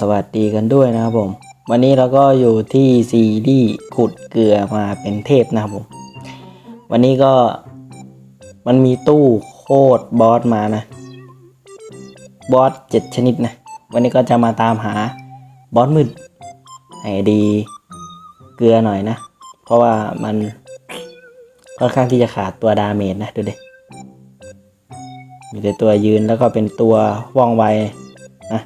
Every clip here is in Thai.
สวัสดีกันด้วยนะครับผม วันนี้เราก็อยู่ที่ซีดีขุดเกลือมาเป็นเทพนะครับผม วันนี้ก็มันมีตู้โคตรบอสมานะ บอสเจ็ดชนิดนะ วันนี้ก็จะมาตามหาบอสมืดให้ดีเกลือหน่อยนะ เพราะว่ามันค่อนข้างที่จะขาดตัวดาเมจนะดูดิมีแต่ตัวยืนแล้วก็เป็นตัวว่องไวนะ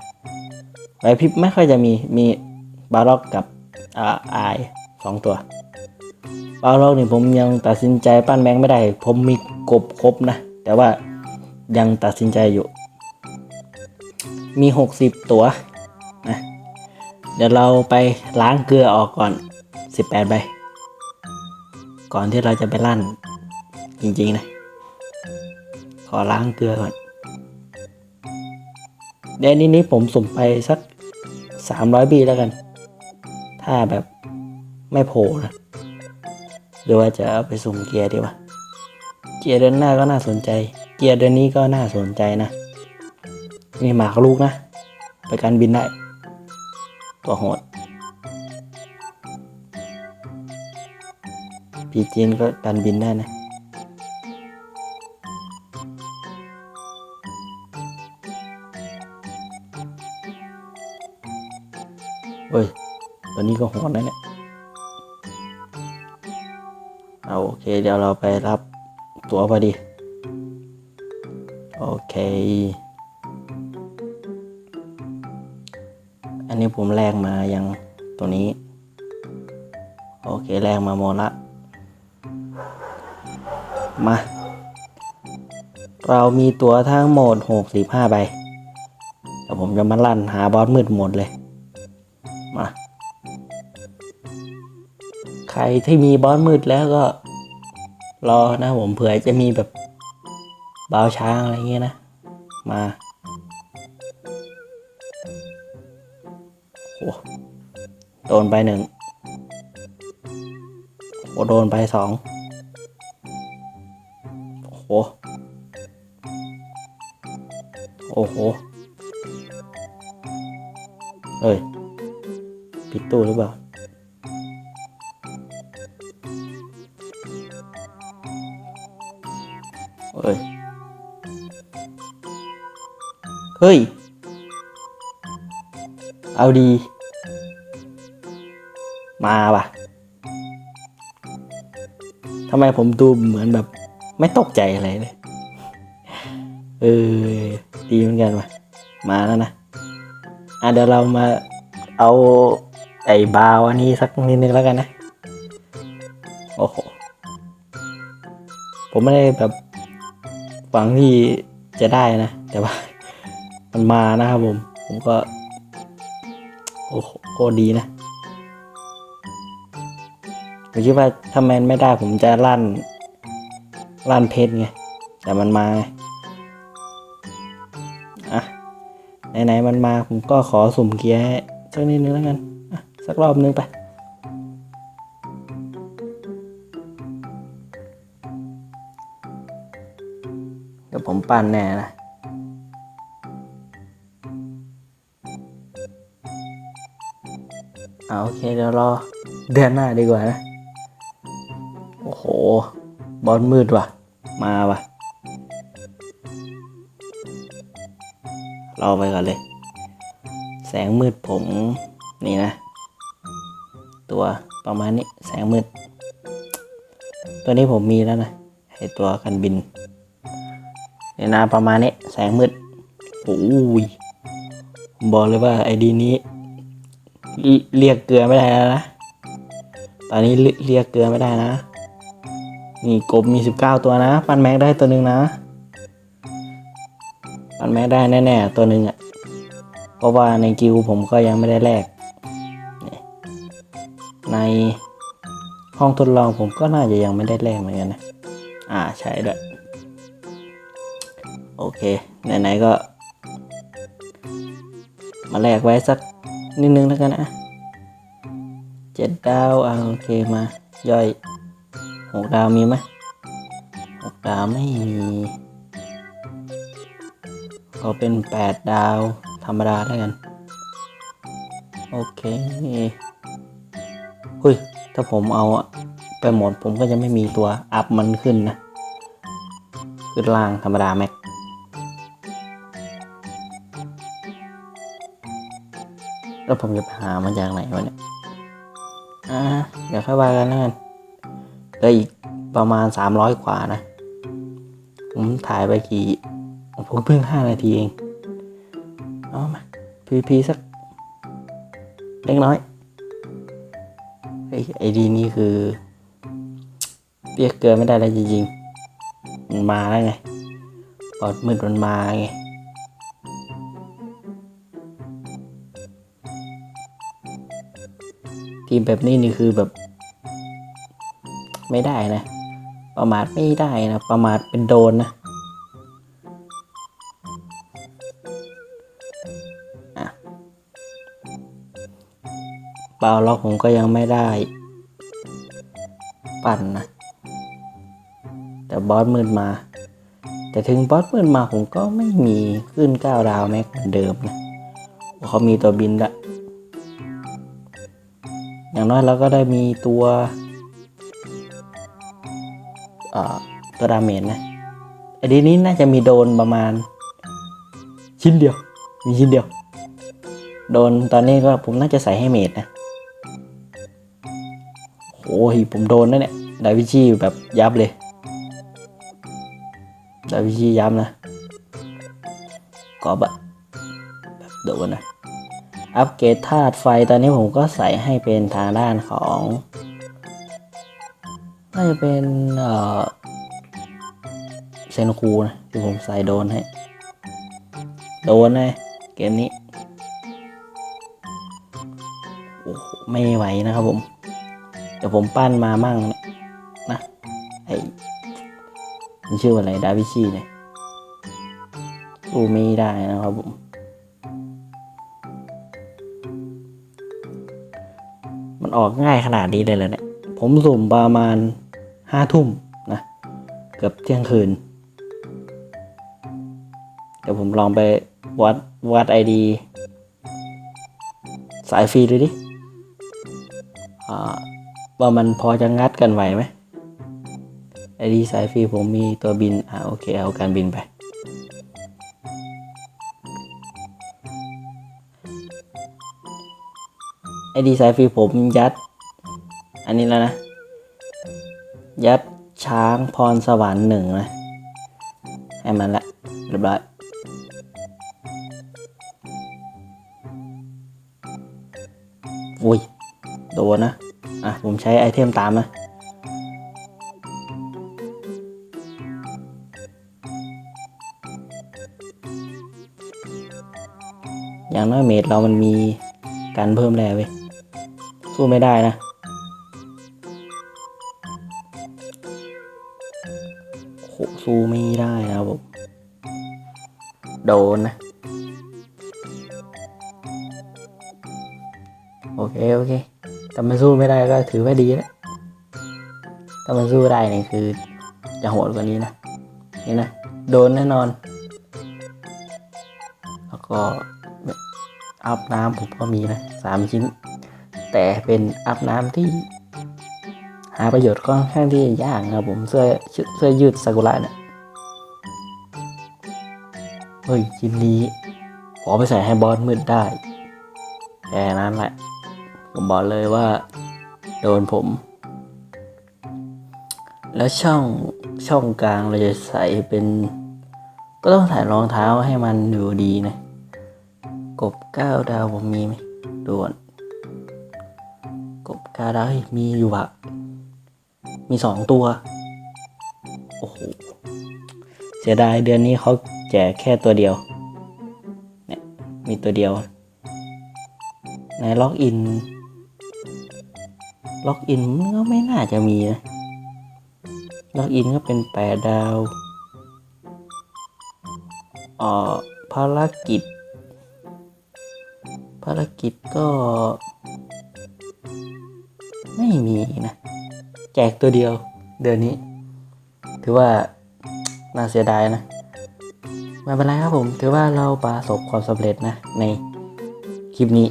ไวพริบไม่ค่อยจะมีมีบาร็อกกับอ่าไอสองตัวบาร็อกนี่ผมยังตัดสินใจปั้นแมงไม่ได้ ผมมีกบครบนะ แต่ว่ายังตัดสินใจอยู่ มีหกสิบตัวนะเดี๋ยวเราไปล้างเกลือออกก่อนสิบแปดใบก่อนที่เราจะไปลั่น จริงๆนะ ขอล้างเกลือก่อนเดี๋ยวนี้นี้ผมสุ่มไปสัก สามร้อยบีแล้วกัน ถ้าแบบไม่โผล่นะ หรือว่าจะเอาไปสุ่มเกียร์ดีวะ เกียร์เดือนหน้าก็น่าสนใจ เกียร์เดือนนี้ก็น่าสนใจนะ นี่หมากลูกนะ ไปการบินได้ ตัวโหดพีจีนก็การบินได้นะ นี้ก็โหดนะเนี่ยเอาโอเคเดี๋ยวเราไปรับตั๋วพอดี โอเค อันนี้ผมแลกมายังตัวนี้ โอเคแลกมาหมดละ มา เรามีตั๋วทั้งหมด 65ใบแต่ผมจะมาลั่นหาบอสมืดหมดเลย ใครที่มีบอสมืดแล้วก็ รอนะผมเผื่อจะมีแบบบาวช้างอะไรเงี้ยนะ มาโอ้โดนไปหนึ่งโอ้โดนไปสองโอ้โห โอ้โห เฮ้ยปิดตู้หรือเปล่า เฮ้ย เฮ้ย เอาดี มาว่ะทำไมผมดูเหมือนแบบ ไม่ตกใจอะไรเลย เออ ดีเหมือนกันว่ะ มาแล้วนะ อะเดี๋ยวเรามาเอาไอ้บาวอันนี้สักนิดนึงแล้วกันนะ โอ้โห ผมไม่ได้แบบ หวังที่จะได้นะ แต่ว่ามันมานะครับผม ผมก็ โอ้โหโคดีนะผมคิดว่าถ้าแมนไม่ได้ผมจะลั่น ลั่นเพชรไง แต่มันมาไงอะไหนๆมันมาผมก็ขอสุ่มเกียร์สักนิดนึงแล้วกัน อะ สักรอบนึงไป ดี๋ยวผมปั่นแน่นะเอาโอเคเดี๋ยวรอเดือนหน้าดีกว่านะ โอ้โห บอลมืดว่ะ มาว่ะ รอไปก่อนเลย แสงมืดผมนี่นะ ตัวประมาณนี้แสงมืด ตัวนี้ผมมีแล้วนะไอตัวกันบิน เนี่ยนะประมาณนี้แสงมืดโอ้ยผมบอกเลยว่าไอดีนี้เรียกเกลือไม่ได้แล้วนะ ตอนนี้เรียกเกลือไม่ได้นะ นี่กบมีสิบเก้าตัวนะ ปันแม็กได้ตัวหนึ่งนะ ปันแม็กได้แน่ๆตัวหนึ่งอะ่ะ เพราะว่าในกิวผมก็ยังไม่ได้แลก ในห้องทดลองผมก็น่าจะยังไม่ได้แลกเหมือนกันนะ อ่าใช่ด้วย โอเค ไหนๆก็ มาแลกไว้สักนิดนึงแล้วกันนะเจ็ดดาวอ่าโอเคมา ย่อยหกดาวมีไหมหกดาวไม่มี ก็เป็นแปดดาวธรรมดาแล้วกัน โอเคเฮ้ย ถ้าผมเอาไปหมดผมก็จะไม่มีตัวอัพมันขึ้นนะ ขึ้นล่างธรรมดาแม็ก แล้วผมจะไปหามาจากไหนวะเนี่ย อ่า เดี๋ยวค่อยว่ากันแล้วกันเหลืออีกประมาณสามร้อยกว่านะ ผมถ่ายไปกี่ผมเพิ่งห้านาทีเอง เอามาพีพีสัก เล็กน้อยไอ้ไอดีนี่คือเรียกเกินไม่ได้แล้วจริงๆมันมาแล้วไงปอดมืดมันมาไง ทีมแบบนี้นี่คือแบบ ไม่ได้นะ ประมาทไม่ได้นะ ประมาทเป็นโดนนะอะเปล่าล็อกผมก็ยังไม่ได้ ปั่นนะ แต่บอสมืดมา แต่ถึงบอสมืดมาผมก็ไม่มีขึ้นก้าวดาวแม็กเหมือนเดิมนะเพราะเขามีตัวบินละ อย่างน้อยเราก็ได้มีตัวตัวดาเมจนะไอ้ดีนี้น่าจะมีโดนประมาณ ชิ้นเดียว มีชิ้นเดียว โดนตอนนี้ก็ผมน่าจะใส่ให้เมจนะโอ้ยผมโดนนะเนี่ยดาวิชีแบบยับเลยดาวิชียับนะกอบอะแบบโดนนะ อัปเกรดธาตุไฟตอนนี้ผมก็ใส่ให้เป็นทางด้านของน่าจะเป็นเอ่อเซนคูนะที่ผมใส่โดนให้ โดนเลยเกมนี้โอ้โหไม่ไหวนะครับผม เดี๋ยวผมปั้นมามั่งเนี่ยนะไอมันชื่ออะไรดาวิชีเนี่ยสู้ไม่ได้นะครับผม มันออกง่ายขนาดนี้เลยเลยเนี่ย ผมสุ่มประมาณห้าทุ่มนะ เกือบเที่ยงคืน เดี๋ยวผมลองไปวัดวัดไอดีสายฟรีดูดิอ่าว่ามันพอจะงัดกันไหวไหมไอดีสายฟรีผมมีตัวบิน อ่าโอเค เอาการบินไป ไอดีสายฟรีผมยัด อันนี้แล้วนะ ยัดช้างพรสวรรค์หนึ่งนะให้มันละเรียบร้อยอุ้ยโดนนะ อะ ผมใช้ไอเทมตามนะอย่างน้อยเมดเรามันมีการเพิ่มแร่เว้ย สู้ไม่ได้นะโหสู้ไม่ได้นะครับผมโดนนะ โอเค โอเค แต่มันสู้ไม่ได้ก็ถือว่าดีแล้วถ้ามันสู้ได้เนี่ยคือ จะโหดกว่านี้นะ นี่นะ โดนแน่นอน แล้วก็อัพน้ำผมก็มีนะสามชิ้น แต่เป็นอัพน้ำที่ หาประโยชน์ค่อนข้างที่ยากนะครับผมเสื้อเสื้อยืดซากุระเนี่ยเฮ้ยชิ้นนี้ขอไปใส่ให้บอสมืดได้แค่นั้นแหละผมบอกเลยว่า โดนผม แล้วช่องช่องกลางเราจะใส่เป็น ก็ต้องใส่รองเท้าให้มันอยู่ดีนะ กบเก้าดาวผมมีไหมด่วน กบก้าดาวเฮ้ยมีอยู่อะมีสองตัว โอ้โห เสียดายเดือนนี้เขาแจกแค่ตัวเดียว เนี่ย มีตัวเดียวในล็อกอิน ล็อกอินก็ไม่น่าจะมีนะ ล็อกอินก็เป็นแปดดาวอ่อภารกิจ ภารกิจก็ ม่มีนะ แจกตัวเดียว เดือนนี้ ถือว่าน่าเสียดายนะไม่เป็นไรครับผม ถือว่าเราประสบความสำเร็จนะ ในคลิปนี้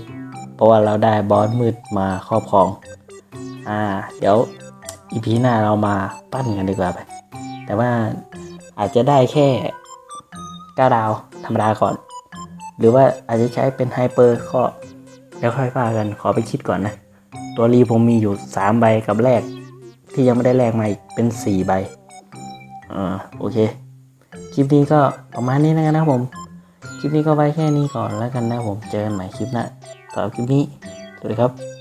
ผราะว่าเราได้บอสมืดมาครอบครอง อ่า เดี๋ยวอีพีหน้าเรามาปั้นกันดีกว่าไป แต่ว่าอาจจะได้แค่9ดาวธรรมดาก่อน หรือว่าอาจจะใช้เป็นไฮเปอร์ก็แล้วค่อยว่ากันขอไปคิดก่อนนะ ตัวรีผมมีอยู่3ใบกับแรก ที่ยังไม่ได้แลกมาอีกเป็น4ใบอ่าโอเค คลิปนี้ก็ประมาณนี้แล้วกันนะครับผม คลิปนี้ก็ไว้แค่นี้ก่อนแล้วกันนะผม เจอกันใหม่คลิปหน้าสำหรับคลิปนี้ สวัสดีครับ